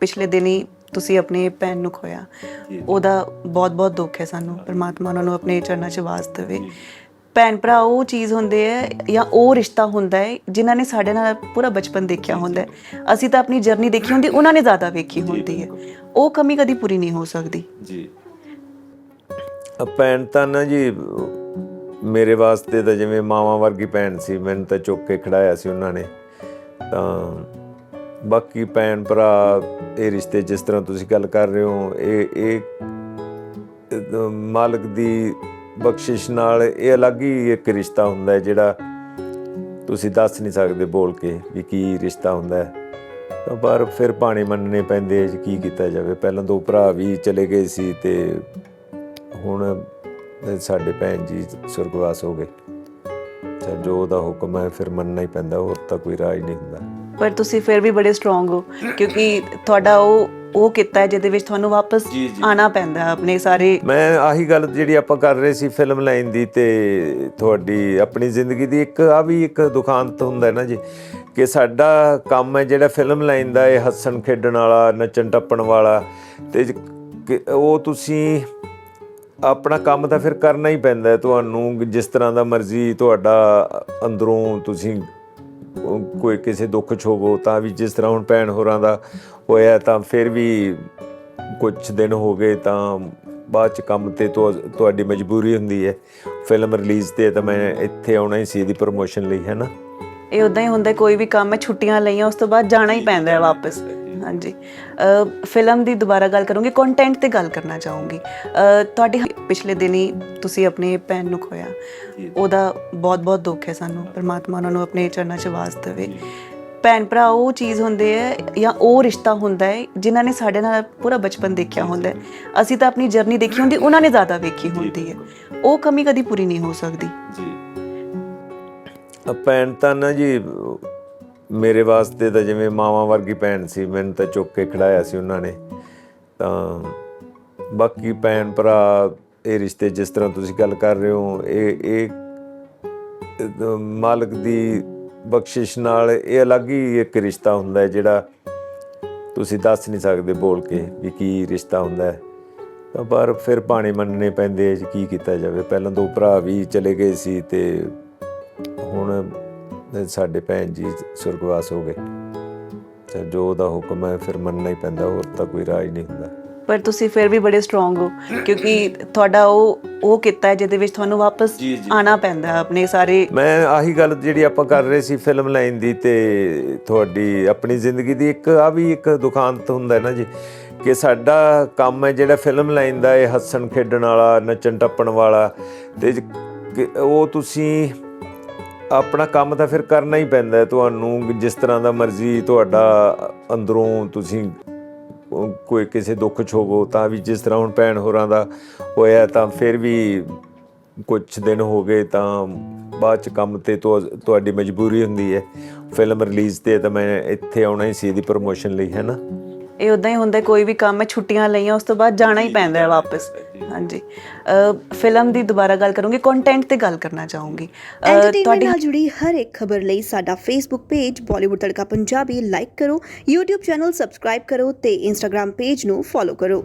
ਪਿਛਲੇ ਦਿਨੀ ਤੁਸੀਂ ਆਪਣੀ ਭੈਣ ਨੂੰ ਖੋਇਆ। ਉਹਦਾ ਬਹੁਤ ਬਹੁਤ ਦੁੱਖ ਹੈ ਸਾਨੂੰ ਪਰਮਾਤਮਾ ਉਹਨਾਂ ਨੂੰ ਆਪਣੇ ਚਰਨਾਂ 'ਚ ਵਾਸ ਦੇਵੇ। ਭੈਣ ਭਰਾ ਉਹ ਚੀਜ਼ ਹੁੰਦੇ ਹੈ ਜਾਂ ਉਹ ਰਿਸ਼ਤਾ ਹੁੰਦਾ ਹੈ ਜਿਨ੍ਹਾਂ ਨੇ ਸਾਡੇ ਨਾਲ ਪੂਰਾ ਬਚਪਨ ਦੇਖਿਆ ਹੁੰਦਾ ਹੈ। ਅਸੀਂ ਤਾਂ ਆਪਣੀ ਜਰਨੀ ਦੇਖੀ ਹੁੰਦੀ ਉਹਨਾਂ ਨੇ ਜ਼ਿਆਦਾ ਵੇਖੀ ਹੁੰਦੀ ਹੈ। ਉਹ ਕਮੀ ਕਦੀ ਪੂਰੀ ਨਹੀਂ ਹੋ ਸਕਦੀ। ਜੀ। ਭੈਣ ਤਾਂ ਨਾ ਜੀ ਮੇਰੇ ਵਾਸਤੇ ਤਾਂ ਜਿਵੇਂ ਮਾਵਾਂ ਵਰਗੀ ਭੈਣ ਸੀ ਮੈਨੂੰ ਤਾਂ ਚੁੱਕ ਕੇ ਖੜਾਇਆ ਸੀ ਉਹਨਾਂ ਨੇ। ਤਾਂ ਬਾਕੀ ਭੈਣ ਭਰਾ, ਇਹ ਰਿਸ਼ਤੇ ਜਿਸ ਤਰ੍ਹਾਂ ਤੁਸੀਂ ਗੱਲ ਕਰ ਰਹੇ ਹੋ, ਇਹ ਇਹ ਮਾਲਕ ਦੀ ਬਖਸ਼ਿਸ਼ ਨਾਲ ਇਹ ਅਲੱਗ ਹੀ ਇੱਕ ਰਿਸ਼ਤਾ ਹੁੰਦਾ ਹੈ, ਜਿਹੜਾ ਤੁਸੀਂ ਦੱਸ ਨਹੀਂ ਸਕਦੇ ਬੋਲ ਕੇ ਵੀ ਕੀ ਰਿਸ਼ਤਾ ਹੁੰਦਾ ਹੈ। ਤਾਂ ਪਰ ਫਿਰ ਪਾਣੀ ਮੰਨਣੇ ਪੈਂਦੇ ਹੈ ਜੀ, ਕੀ ਕੀਤਾ ਜਾਵੇ। ਪਹਿਲਾਂ ਦੋ ਭਰਾ ਵੀ ਚਲੇ ਗਏ ਸੀ ਤੇ ਹੁਣ ਸਾਡੇ ਭੈਣ ਜੀ ਸੁਰਗਵਾਸ ਹੋ ਗਏ। ਤਾਂ ਜੋ ਉਹਦਾ ਹੁਕਮ ਹੈ, ਫਿਰ ਮੰਨਣਾ ਹੀ ਪੈਂਦਾ, ਹੋਰ ਤਾਂ ਕੋਈ ਰਾਜ ਨਹੀਂ ਹੁੰਦਾ। ਪਰ ਤੁਸੀਂ ਫਿਰ ਵੀ ਬੜੇ ਸਟਰੋਂਗ ਹੋ ਕਿਉਂਕਿ ਤੁਹਾਡਾ ਉਹ ਉਹ ਕੀਤਾ ਹੈ ਜਿਹਦੇ ਵਿੱਚ ਤੁਹਾਨੂੰ ਵਾਪਸ ਜੀ, ਜੀ। ਆਣਾ ਪੈਂਦਾ ਹੈ ਆਪਣੇ ਸਾਰੇ ਮੈਂ ਆਹੀ ਗੱਲ ਜਿਹੜੀ ਆਪਾਂ ਕਰ ਰਹੇ ਸੀ ਫਿਲਮ ਲਾਈਨ ਦੀ ਤੇ ਤੁਹਾਡੀ ਆਪਣੀ ਜ਼ਿੰਦਗੀ ਦੀ ਇੱਕ ਆ ਵੀ ਇੱਕ ਦੁਖਾਂਤ ਹੁੰਦਾ ਹੈ ਨਾ ਜੀ ਕਿ ਸਾਡਾ ਕੰਮ ਹੈ ਜਿਹੜਾ ਫਿਲਮ ਲਾਈਨ ਦਾ ਇਹ ਹੱਸਣ ਖੇਡਣ ਵਾਲਾ ਨੱਚਣ ਟੱਪਣ ਵਾਲਾ ਤੇ ਜ- ਕਿ ਉਹ ਤੁਸੀਂ ਆਪਣਾ ਕੰਮ ਤਾਂ ਫਿਰ ਕਰਨਾ ਹੀ ਪੈਂਦਾ ਹੈ ਤੁਹਾਨੂੰ ਜਿਸ ਤਰ੍ਹਾਂ ਦਾ ਮਰਜ਼ੀ ਤੁਹਾਡਾ ਅੰਦਰੋਂ ਤੁਸੀਂ ਕੋਈ ਕਿਸੇ ਦੁੱਖ 'ਚ ਹੋਵੋ ਤਾਂ ਵੀ ਜਿਸ ਤਰ੍ਹਾਂ ਹੁਣ ਭੈਣ ਹੋਰਾਂ ਦਾ ਹੋਇਆ, ਤਾਂ ਫਿਰ ਵੀ ਕੁਝ ਦਿਨ ਹੋ ਗਏ, ਤਾਂ ਬਾਅਦ ਚ ਕੰਮ ਤੇ ਤੁਹਾਡੀ ਮਜਬੂਰੀ ਹੁੰਦੀ ਹੈ। ਫਿਲਮ ਰਿਲੀਜ਼ ਤੇ ਤਾਂ ਮੈਂ ਇੱਥੇ ਆਉਣਾ ਹੀ ਸੀ ਇਹਦੀ ਪ੍ਰੋਮੋਸ਼ਨ ਲਈ, ਹੈ ਨਾ? ਇਹ ਉਦਾਂ ਹੀ ਹੁੰਦਾ, ਕੋਈ ਵੀ ਕੰਮ ਹੈ ਛੁੱਟੀਆਂ ਲਈਆਂ, ਉਸ ਤੋਂ ਬਾਅਦ ਜਾਣਾ ਹੀ ਪੈਂਦਾ ਹੈ ਵਾਪਸ। ਹਾਂਜੀ। ਫਿਲਮ ਦੀ ਦੁਬਾਰਾ ਗੱਲ ਕਰੂੰਗੀ ਕੰਟੈਂਟ ਤੇ ਗੱਲ ਕਰਨਾ ਚਾਹੂੰਗੀ। ਤੁਹਾਡੇ ਪਿਛਲੇ ਦਿਨੀ ਤੁਸੀਂ ਆਪਣੀ ਭੈਣ ਨੂੰ ਖੋਇਆ। ਉਹਦਾ ਬਹੁਤ ਬਹੁਤ ਦੁੱਖ ਹੈ ਸਾਨੂੰ। ਪਰਮਾਤਮਾ ਉਹਨਾਂ ਨੂੰ ਆਪਣੇ ਚਰਨਾਂ 'ਚ ਵਾਸ ਦੇਵੇ। ਭੈਣ ਭਰਾ ਉਹ ਚੀਜ਼ ਹੁੰਦੇ ਹੈ ਜਾਂ ਉਹ ਰਿਸ਼ਤਾ ਹੁੰਦਾ ਹੈ ਜਿਨ੍ਹਾਂ ਨੇ ਸਾਡੇ ਨਾਲ ਪੂਰਾ ਬਚਪਨ ਦੇਖਿਆ ਹੁੰਦਾ ਹੈ। ਅਸੀਂ ਤਾਂ ਆਪਣੀ ਜਰਨੀ ਦੇਖੀ ਹੁੰਦੀ ਉਹਨਾਂ ਨੇ ਜ਼ਿਆਦਾ ਵੇਖੀ ਹੁੰਦੀ ਹੈ। ਉਹ ਕਮੀ ਕਦੀ ਪੂਰੀ ਨਹੀਂ ਹੋ ਸਕਦੀ। ਜੀ। ਭੈਣ ਤਾਂ ਨਾ ਜੀ ਮੇਰੇ ਵਾਸਤੇ ਤਾਂ ਜਿਵੇਂ ਮਾਵਾਂ ਵਰਗੀ ਭੈਣ ਸੀ, ਮੈਨੂੰ ਤਾਂ ਚੁੱਕ ਕੇ ਖੜਾਇਆ ਸੀ ਉਹਨਾਂ ਨੇ। ਤਾਂ ਬਾਕੀ ਭੈਣ ਭਰਾ, ਇਹ ਰਿਸ਼ਤੇ ਜਿਸ ਤਰ੍ਹਾਂ ਤੁਸੀਂ ਗੱਲ ਕਰ ਰਹੇ ਹੋ, ਇਹ ਇਹ ਮਾਲਕ ਦੀ ਬਖਸ਼ਿਸ਼ ਨਾਲ ਇਹ ਅਲੱਗ ਹੀ ਇੱਕ ਰਿਸ਼ਤਾ ਹੁੰਦਾ ਹੈ, ਜਿਹੜਾ ਤੁਸੀਂ ਦੱਸ ਨਹੀਂ ਸਕਦੇ ਬੋਲ ਕੇ ਵੀ ਕੀ ਰਿਸ਼ਤਾ ਹੁੰਦਾ ਹੈ। ਤਾਂ ਪਰ ਫਿਰ ਪਾਣੀ ਮੰਨਣੇ ਪੈਂਦੇ ਆ ਜੀ, ਕੀ ਕੀਤਾ ਜਾਵੇ। ਪਹਿਲਾਂ ਦੋ ਭਰਾ ਵੀ ਚਲੇ ਗਏ ਸੀ ਤੇ ਹੁਣ ਸਾਡੇ ਭੈਣ ਜੀ ਸੁਰਗਵਾਸ ਹੋ ਗਏ। ਤਾਂ ਜੋ ਉਹਦਾ ਹੁਕਮ ਹੈ ਫਿਰ ਮੰਨਣਾ ਹੀ ਪੈਂਦਾ ਹੋਰ ਤਾਂ ਕੋਈ ਰਾਜ ਨਹੀਂ ਹੁੰਦਾ। ਪਰ ਤੁਸੀਂ ਫਿਰ ਵੀ ਬੜੇ ਸਟਰੋਂਗ ਹੋ ਕਿਉਂਕਿ ਤੁਹਾਡਾ ਉਹ ਉਹ ਕੀਤਾ ਹੈ ਜਿਹਦੇ ਵਿੱਚ ਤੁਹਾਨੂੰ ਵਾਪਸ। ਆਣਾ ਪੈਂਦਾ ਹੈ ਆਪਣੇ ਸਾਰੇ। ਮੈਂ ਆਹੀ ਗੱਲ ਜਿਹੜੀ ਆਪਾਂ ਕਰ ਰਹੇ ਸੀ ਫਿਲਮ ਲਾਈਨ ਦੀ ਤੇ ਤੁਹਾਡੀ ਆਪਣੀ ਜ਼ਿੰਦਗੀ ਦੀ ਇੱਕ ਆ ਵੀ ਇੱਕ ਦੁਖਾਂਤ ਹੁੰਦਾ ਹੈ ਨਾ ਜੀ ਕਿ ਸਾਡਾ ਕੰਮ ਹੈ ਜਿਹੜਾ ਫਿਲਮ ਲਾਈਨ ਦਾ ਇਹ ਹੱਸਣ ਖੇਡਣ ਵਾਲਾ ਨੱਚਣ ਟੱਪਣ ਵਾਲਾ ਤੇ ਉਹ ਤੁਸੀਂ ਆਪਣਾ ਕੰਮ ਤਾਂ ਫਿਰ ਕਰਨਾ ਹੀ ਪੈਂਦਾ ਤੁਹਾਨੂੰ ਜਿਸ ਤਰ੍ਹਾਂ ਦਾ ਮਰਜ਼ੀ ਤੁਹਾਡਾ ਅੰਦਰੋਂ ਤੁਸੀਂ ਕੋਈ ਕਿਸੇ ਦੁੱਖ 'ਚ ਹੋਵੋ ਤਾਂ ਵੀ ਜਿਸ ਤਰ੍ਹਾਂ ਹੁਣ ਭੈਣ ਹੋਰਾਂ ਦਾ ਹੋਇਆ, ਤਾਂ ਫਿਰ ਵੀ ਕੁਝ ਦਿਨ ਹੋ ਗਏ, ਤਾਂ ਬਾਅਦ ਚ ਕੰਮ ਤੇ ਤੁਹਾਡੀ ਮਜਬੂਰੀ ਹੁੰਦੀ ਹੈ। ਫਿਲਮ ਰਿਲੀਜ਼ ਤੇ ਤਾਂ ਮੈਂ ਇੱਥੇ ਆਉਣਾ ਹੀ ਸੀ, ਇਹਦੀ ਪ੍ਰੋਮੋਸ਼ਨ ਲਈ, ਹੈ ਨਾ? ਇਹ ਉਦਾਂ ਹੀ ਹੁੰਦਾ ਕੋਈ ਵੀ ਕੰਮ ਹੈ ਛੁੱਟੀਆਂ ਲਈਆਂ ਉਸ ਤੋਂ ਬਾਅਦ ਜਾਣਾ ਹੀ ਪੈਂਦਾ ਹੈ ਵਾਪਸ। ਹਾਂਜੀ। ਫਿਲਮ ਦੀ ਦੁਬਾਰਾ ਗੱਲ ਕਰੂੰਗੀ ਕੰਟੈਂਟ ਤੇ ਗੱਲ ਕਰਨਾ ਚਾਹੂੰਗੀ। ਐਂਟਰਟੇਨਮੈਂਟ ਨਾਲ ਜੁੜੀ ਹਰ ਇੱਕ ਖਬਰ ਲਈ ਸਾਡਾ Facebook page Bollywood Tadka Punjabi like ਕਰੋ YouTube ਚੈਨਲ ਸਬਸਕ੍ਰਾਈਬ ਕਰੋ ਤੇ Instagram ਪੇਜ ਨੂੰ ਫੋਲੋ ਕਰੋ।